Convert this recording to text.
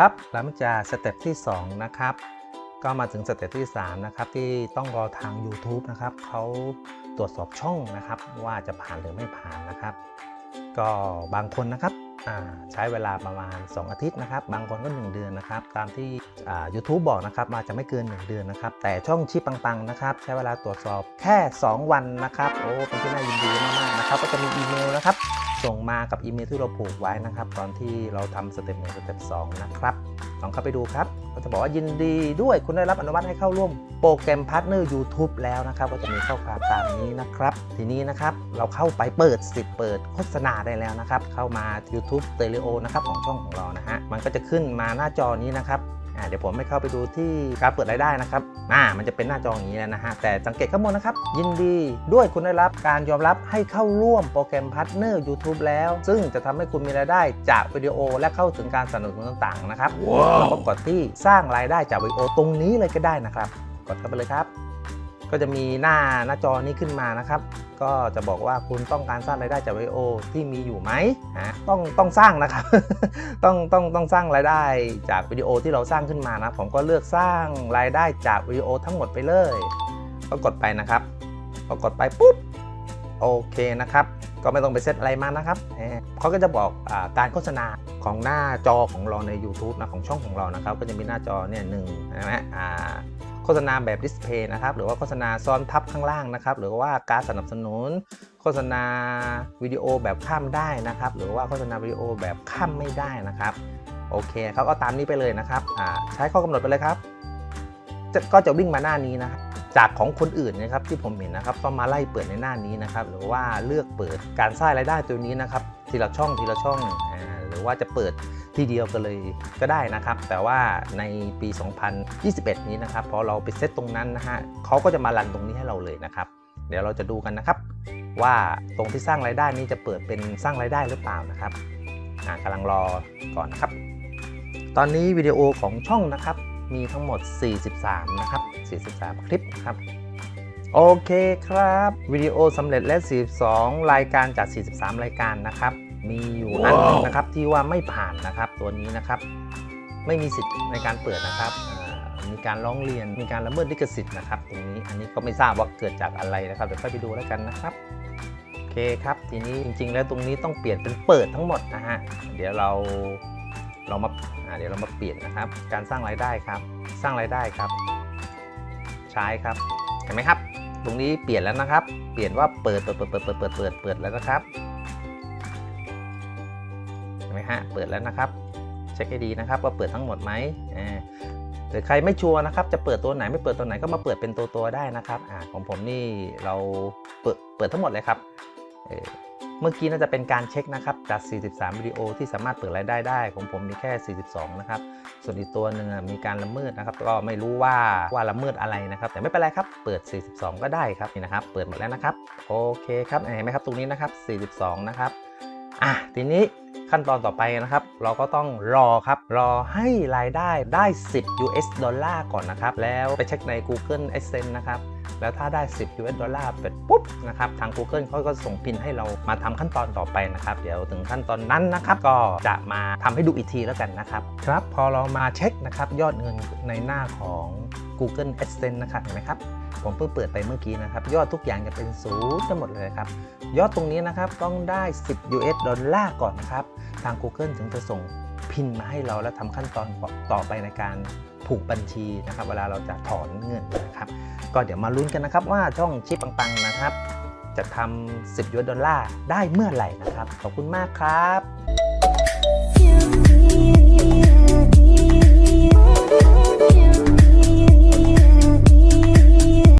ครับ หลังจากสเต็ปที่ 2 นะครับ ก็มาถึงสเต็ปที่ 3 นะครับ ที่ต้องรอทาง YouTube นะครับเขาตรวจสอบช่องนะครับ ว่าจะผ่านหรือไม่ผ่านนะครับ ก็บางคนนะครับใช้เวลาประมาณ 2 อาทิตย์นะครับ บางคนก็ 1 เดือนนะครับ ตามที่ YouTube บอกนะครับมาจะไม่เกิน 1 เดือนนะครับ แต่ช่องชิปปังๆนะครับ ใช้เวลาตรวจสอบแค่ 2 วันนะครับ โอ้เป็นที่น่ายินดีมากๆนะครับ ก็จะมีอีเมลนะครับ ส่งมากับอีเมลที่เราผูกไว้นะครับ ตอนที่เราทำสเต็ปหนึ่งสเต็ปสองนะครับลองเข้าไปดูครับก็จะบอกว่ายินดีด้วยคุณได้รับอนุมัติให้เข้าร่วมโปรแกรมพาร์ทเนอร์ YouTube แล้วนะครับ ก็จะมีข้อความตามนี้นะครับ ทีนี้นะครับเราเข้าไปเปิดสิทธิ์เปิดโฆษณาได้แล้วนะครับ เข้ามา YouTube Stereo นะครับของช่องของเรานะฮะมันก็จะขึ้นมาหน้าจอนี้นะครับ เดี๋ยวผมไม่เข้าไปดูที่การเปิดรายได้นะครับอ่ามันจะเป็นหน้าจออย่างนี้แล้วนะฮะ แต่สังเกตข้างบนนะครับ ยินดีด้วยคุณได้รับการยอมรับให้เข้าร่วมโปรแกรมพาร์ทเนอร์ YouTube แล้ว ซึ่งจะทำให้คุณมีรายได้จากวิดีโอและเข้าถึงการสนับสนุนต่างๆนะครับแล้วก็กดที่สร้างรายได้จากวิดีโอตรงนี้เลยก็ได้นะครับ กดเข้าไปเลยครับ ก็จะมีหน้าหน้าจอนี้ขึ้นมานะครับ ก็จะบอกว่าคุณต้องการสร้างรายได้จากวิดีโอที่มีอยู่ไหมฮะต้องต้องสร้างนะครับ ต้องต้องต้องสร้างรายได้จากวิดีโอที่เราสร้างขึ้นมานะ ผมก็เลือกสร้างรายได้จากวิดีโอทั้งหมดไปเลย ก็กดไปนะครับพอกดไปปุ๊บโอเคนะครับก็ไม่ต้องไปเซตอะไรมานะครับ เขาก็จะบอกอการโฆษณาของหน้าจอของเราใน YouTube นะของช่องของเรานะครับ ก็จะมีหน้าจอเนี่ยหนึ่งนะฮะอ่า โฆษณาแบบดิสเพย์นะครับ หรือว่าโฆษณาซ้อนทับข้างล่างนะครับ หรือว่าการสนับสนุน โฆษณาวิดีโอแบบข้ามได้นะครับ หรือว่าโฆษณาวิดีโอแบบข้ามไม่ได้นะครับ โอเคครับก็ตามนี้ไปเลยนะครับอ่าใช้ข้อกำหนดไปเลยครับ ก็จะวิ่งมาหน้านี้นะครับจากของคนอื่นนะครับที่ผมเห็นนะครับก็มาไล่เปิดในหน้านี้นะครับหรือว่าเลือกเปิดการสร้างรายได้ตัวนี้นะครับ ทีละช่องทีละช่องหรือว่าจะเปิด ที่เดียวกันเลยก็ได้นะครับ แต่ว่าในปี 2021 นี้นะครับพอเราไปเซตตรงนั้นนะฮะเขาก็จะมารันตรงนี้ให้เราเลยนะครับ เดี๋ยวเราจะดูกันนะครับ ว่าตรงที่สร้างรายได้นี้จะเปิดเป็นสร้างรายได้หรือเปล่านะครับอ่ากำลังรอก่อนนะครับ ตอนนี้วิดีโอของช่องนะครับมีทั้งหมด 43 นะครับ 43 คลิปนะครับ โอเคครับ วิดีโอสำเร็จและ 42 รายการจาก 43 รายการนะครับ มีอยู่อันนึงนะครับที่ว่าไม่ผ่านนะครับ ตัวนี้นะครับ ไม่มีสิทธิ์ในการเปิดนะครับมีการร้องเรียนมีการละเมิดลิขสิทธิ์นะครับ ตรงนี้อันนี้ก็ไม่ทราบว่าเกิดจากอะไรนะครับเดี๋ยวค่อยไปดูแล้วกันนะครับโอเคครับทีนี้จริง ๆ แล้วตรงนี้ต้องเปลี่ยนเป็นเปิดทั้งหมดนะฮะเดี๋ยวเราเรามาเดี๋ยวเรามาเปลี่ยนนะครับ การสร้างรายได้ครับ สร้างรายได้ครับ ใช้ครับเห็นไหมครับ ตรงนี้เปลี่ยนแล้วนะครับ เปลี่ยนว่าเปิดเปิดเปิดเปิดเปิดเปิดเปิดแล้วนะครับ ไหมฮะเปิดแล้วนะครับเช็คให้ดีนะครับว่าเปิดทั้งหมดไหมอ่าหรือใครไม่ชัวร์นะครับจะเปิดตัวไหนไม่เปิดตัวไหนก็มาเปิดเป็นตัวตัวๆได้นะครับอของผมนี่เราเปิดเปิดทั้งหมดเลยครับเเมื่อกี้น่าจะเป็นการเช็คนะครับจาก 43 วิดีโอที่สามารถเปิดรายได้ได้ ของผมมีแค่ 42 นะครับ ส่วนอีกตัวหนึ่งมีการละเมิดนะครับ ก็ไม่รู้ว่าว่าละเมิดอะไรนะครับ แต่ไม่เป็นไรครับ เปิด 42 ก็ได้ครับนี่นะครับ เปิดหมดแล้วนะครับ โอเคครับเห็นไหมครับตรงนี้นะครับ 42 นะครับ อะทีนี้ ขั้นตอนต่อไปนะครับ เราก็ต้องรอครับ รอให้รายได้ได้ 10 US ดอลลาร์ก่อนนะครับ แล้วไปเช็คใน Google Adsense นะครับแล้วถ้าได้ 10 US ดอลลาร์เป็ดปุ๊บนะครับทาง Google เขาก็ส่งพินให้เรามาทำขั้นตอนต่อไปนะครับ เดี๋ยวถึงขั้นตอนนั้นนะครับ ก็จะมาทำให้ดูอีกทีแล้วกันนะครับ ครับพอเรามาเช็คนะครับยอดเงินในหน้าของ Google AdSense นะครับเห็นไหมครับผมเพิ่งเปิดไปเมื่อกี้นะครับ ยอดทุกอย่างจะเป็นศูนย์ทั้งหมดเลยครับ ยอดตรงนี้นะครับต้องได้ 10 US ดอลลาร์ก่อนนะครับ ทาง Google ถึงจะส่งพินมาให้เราและทำขั้นตอนต่อไปในการผูกบัญชีนะครับ เวลาเราจะถอนเงินนะครับ ก็เดี๋ยวมาลุ้นกันนะครับว่าช่องชิปปังๆนะครับ จะทำ10 US ดอลลาร์ได้เมื่อไหร่นะครับ ขอบคุณมากครับ